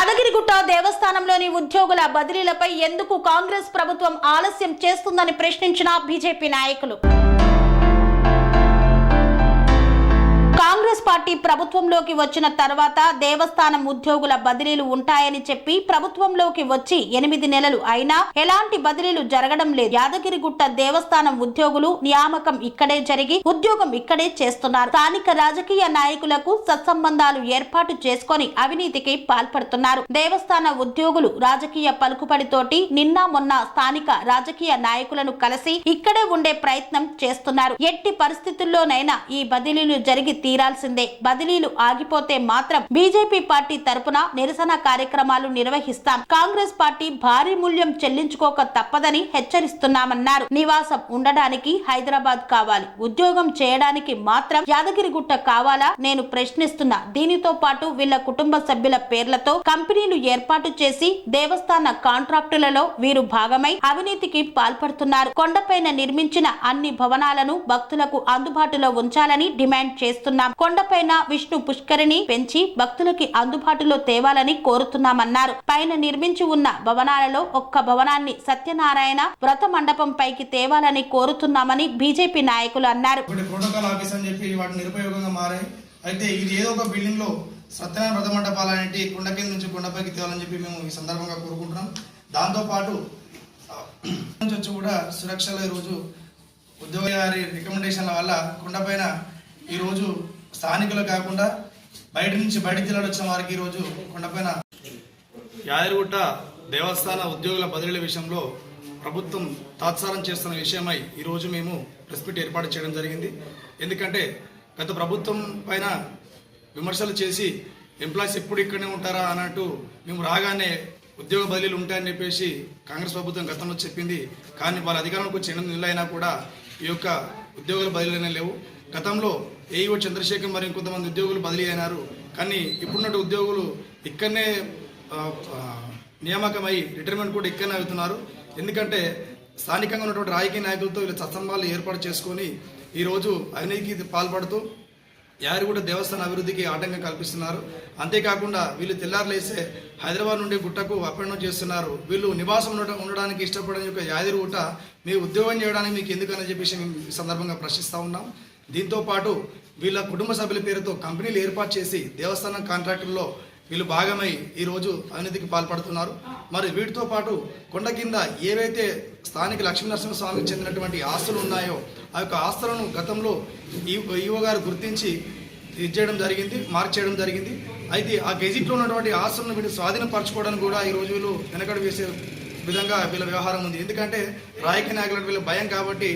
యాదగిరిగుట్ట దేవస్థానంలోని ఉద్యోగుల బదిలీలపై ఎందుకు కాంగ్రెస్ ప్రభుత్వం ఆలస్యం చేస్తుందని ప్రశ్నించిన బీజేపీ నాయకులు. కాంగ్రెస్ పార్టీ ప్రభుత్వంలోకి వచ్చిన తర్వాత దేవస్థానం ఉద్యోగుల బదిలీలు ఉంటాయని చెప్పి ప్రభుత్వంలోకి వచ్చి ఎనిమిది నెలలు అయినా ఎలాంటి బదిలీలు జరగడం లేదు. యాదగిరిగుట్ట దేవస్థానం ఉద్యోగులు నియామకం ఇక్కడే జరిగి ఉద్యోగం ఇక్కడే చేస్తున్నారు. స్థానిక రాజకీయ నాయకులకు సత్సంబంధాలు ఏర్పాటు చేసుకొని అవినీతికి పాల్పడుతున్నారు. దేవస్థాన ఉద్యోగులు రాజకీయ పలుకుబడితోటి నిన్న మొన్న స్థానిక రాజకీయ నాయకులను కలిసి ఇక్కడే ఉండే ప్రయత్నం చేస్తున్నారు. ఎట్టి పరిస్థితుల్లోనైనా ఈ బదిలీలు జరిగి తీరాల్సిందే. బదిలీలు ఆగిపోతే మాత్రం బీజేపీ పార్టీ తరపున నిరసన కార్యక్రమాలు నిర్వహిస్తాం. కాంగ్రెస్ పార్టీ భారీ మూల్యం చెల్లించుకోక తప్పదని హెచ్చరిస్తున్నామన్నారు. నివాసం ఉండడానికి హైదరాబాద్ కావాలి. ఉద్యోగం చేయడానికి మాత్రం యాదగిరిగుట్ట కావాలా? నేను ప్రశ్నిస్తున్నా. దీనితో పాటు వీళ్ళ కుటుంబ సభ్యుల పేర్లతో కంపెనీలు ఏర్పాటు చేసి దేవస్థాన కాంట్రాక్టులలో వీరు భాగమై అవినీతికి పాల్పడుతున్నారు. కొండపైన నిర్మించిన అన్ని భవనాలను భక్తులకు అందుబాటులో ఉంచాలని డిమాండ్ చేస్తున్నారు. చేస్తున్నాం కొండపైన విష్ణు పుష్కరిణి పెంచి భక్తులకి అందుబాటులో తేవాలని కోరుతున్నామన్నారు. పైన నిర్మించి ఉన్న భవనాలలో ఒక్క భవనాన్ని సత్యనారాయణ వ్రత మండపం పైకి తేవాలని కోరుతున్నామని బీజేపీ నాయకులు అన్నారు. అయితే ఇది ఏదో ఒక బిల్డింగ్లో సత్యనారాయణ వ్రత మండపాలు అనేటి కొండ కింద నుంచి కొండపైకి తేవాలని చెప్పి మేము ఈ సందర్భంగా కోరుకుంటున్నాం. దాంతోపాటు నుంచి వచ్చి కూడా సురక్షలో ఈరోజు ఉద్యోగ గారి రికమెండేషన్ల వల్ల కొండపైన ఈరోజు స్థానికులు కాకుండా బయట నుంచి బయట జిల్లాలు వచ్చిన వారికి ఈరోజు కొండపైన యాదగిరిగుట్ట దేవస్థాన ఉద్యోగుల బదిలీల విషయంలో ప్రభుత్వం తాత్సారం చేస్తున్న విషయమై ఈరోజు మేము ప్రెస్ మీట్ ఏర్పాటు చేయడం జరిగింది. ఎందుకంటే గత ప్రభుత్వం పైన విమర్శలు చేసి ఎంప్లాయీస్ ఎప్పుడు ఇక్కడనే ఉంటారా అన్నట్టు మేము రాగానే ఉద్యోగ బదిలీలు ఉంటాయని చెప్పేసి కాంగ్రెస్ ప్రభుత్వం గతంలో చెప్పింది. కానీ వాళ్ళ అధికారంలోకి వచ్చి ఎనిమిది కూడా ఈ యొక్క ఉద్యోగుల బదిలీ లేవు. గతంలో ఏఈఓ చంద్రశేఖర్ మరి కొంతమంది ఉద్యోగులు బదిలీ అయినారు. కానీ ఇప్పుడున్నట్టు ఉద్యోగులు ఇక్కడనే నియామకమై రిటైర్మెంట్ కూడా ఇక్కడనే అవుతున్నారు. ఎందుకంటే స్థానికంగా ఉన్నటువంటి రాజకీయ నాయకులతో వీళ్ళు సత్సంబాలు ఏర్పాటు చేసుకొని ఈరోజు అవినీతికి పాల్పడుతూ యారిగూడ దేవస్థాన అభివృద్ధికి ఆటంకం కల్పిస్తున్నారు. అంతేకాకుండా వీళ్ళు తెల్లారులేసే హైదరాబాద్ నుండి గుట్టకు అప్ చేస్తున్నారు. వీళ్ళు నివాసం ఉండట ఉండడానికి ఇష్టపడని యొక్క యాదిరిగుట్ట మీరు ఉద్యోగం చేయడానికి మీకు ఎందుకని చెప్పేసి మేము సందర్భంగా ప్రశ్నిస్తూ ఉన్నాం. దీంతో పాటు వీళ్ళ కుటుంబ సభ్యుల పేరుతో కంపెనీలు ఏర్పాటు చేసి దేవస్థానం కాంట్రాక్టుల్లో వీళ్ళు భాగమై ఈరోజు అవినీతికి పాల్పడుతున్నారు. మరి వీటితో పాటు కొండ కింద ఏవైతే స్థానిక లక్ష్మీనరసింహస్వామికి చెందినటువంటి ఆస్తులు ఉన్నాయో ఆ యొక్క ఆస్తులను గతంలో ఈ- ఈవో గారు గుర్తించి ఇది చేయడం జరిగింది మార్క్ చేయడం జరిగింది. అయితే ఆ గెజిట్లో ఉన్నటువంటి ఆస్తులను వీళ్ళు స్వాధీనపరచుకోవడానికి కూడా ఈ రోజు వీళ్ళు వెనకడు వేసే విధంగా వీళ్ళ వ్యవహారం ఉంది. ఎందుకంటే రాజకీయ నాయకులకు వీళ్ళ భయం కాబట్టి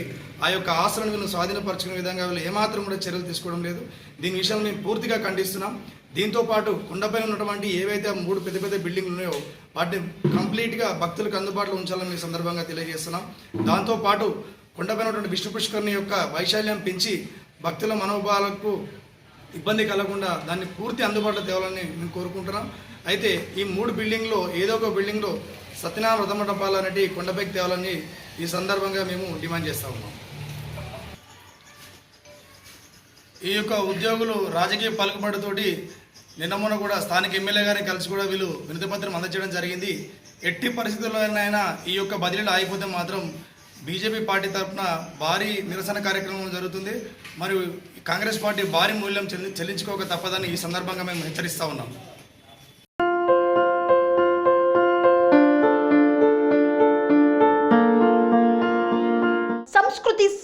ఆ యొక్క ఆస్తులను వీళ్ళని స్వాధీనపరచుకునే విధంగా వీళ్ళు ఏమాత్రం కూడా చర్యలు తీసుకోవడం లేదు. దీని విషయంలో మేము పూర్తిగా ఖండిస్తున్నాం. దీంతో పాటు కొండపైన ఉన్నటువంటి ఏవైతే మూడు పెద్ద పెద్ద బిల్డింగ్లు ఉన్నాయో వాటిని కంప్లీట్గా భక్తులకు అందుబాటులో ఉంచాలని ఈ సందర్భంగా తెలియజేస్తున్నాం. దాంతోపాటు కొండపైన ఉన్నటువంటి విష్ణు పుష్కరుని యొక్క వైశాల్యం పెంచి భక్తుల మనోభావాలకు ఇబ్బంది కలగకుండా దాన్ని పూర్తి అందుబాటులో తేవాలని మేము కోరుకుంటున్నాం. అయితే ఈ మూడు బిల్డింగ్లో ఏదో ఒక బిల్డింగ్లో సత్యనారాయణ వ్రతం పాలనటి కొండపై కొండపైకి తేవాలని ఈ సందర్భంగా మేము డిమాండ్ చేస్తా ఉన్నాం. ఈ యొక్క ఉద్యోగులు రాజకీయ పలుకుబడితోటి నిన్న మొన్న కూడా స్థానిక ఎమ్మెల్యే గారిని కలిసి కూడా వీళ్ళు వినతిపత్రం అందజేయడం జరిగింది. ఎట్టి పరిస్థితుల్లోనైనా ఈ యొక్క బదిలీలు ఆగిపోతే మాత్రం బీజేపీ పార్టీ తరఫున భారీ నిరసన కార్యక్రమం జరుగుతుంది. మరియు కాంగ్రెస్ పార్టీ భారీ మూల్యం చెల్లించుకోక తప్పదని ఈ సందర్భంగా మేము హెచ్చరిస్తూ ఉన్నాం. Chaves